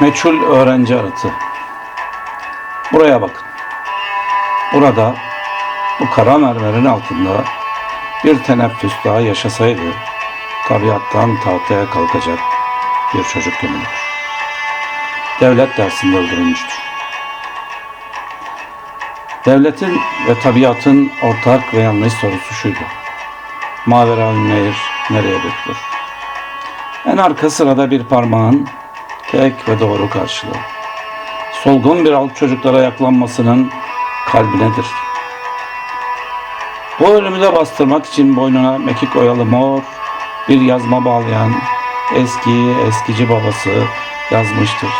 Meçhul öğrenci arıtı. Buraya bakın. Burada bu kara mermerin altında bir teneffüs daha yaşasaydı tabiattan tahtaya kalkacak bir çocuk gömülür. Devlet dersinde öldürülmüştür. Devletin ve tabiatın ortak ve yanlış sorusu şuydu. Mavera nehir nereye dökülür? En arka sırada bir parmağın tek ve doğru karşılığı. Solgun bir alt çocuklara yaklanmasının kalbinedir. Bu ölümü de bastırmak için boynuna mekik oyalı mor bir yazma bağlayan eski eskici babası yazmıştır.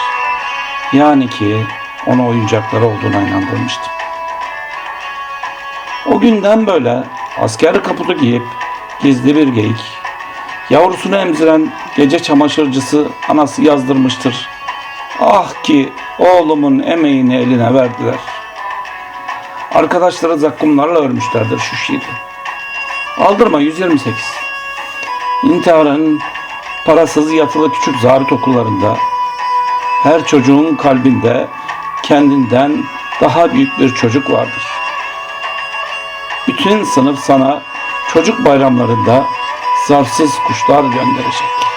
Yani ki ona oyuncakları olduğuna inandırmıştı. O günden böyle asker kaputu giyip gizli bir geyik, yavrusunu emziren gece çamaşırcısı anası yazdırmıştır. Ah ki oğlumun emeğini eline verdiler. Arkadaşları zakkumlarla örmüşlerdir şu şiiri. Aldırma 128. İntiharın parasız yatılı küçük zabit okullarında her çocuğun kalbinde kendinden daha büyük bir çocuk vardır. Bütün sınıf sana çocuk bayramlarında zarfsız kuşlar gönderecek.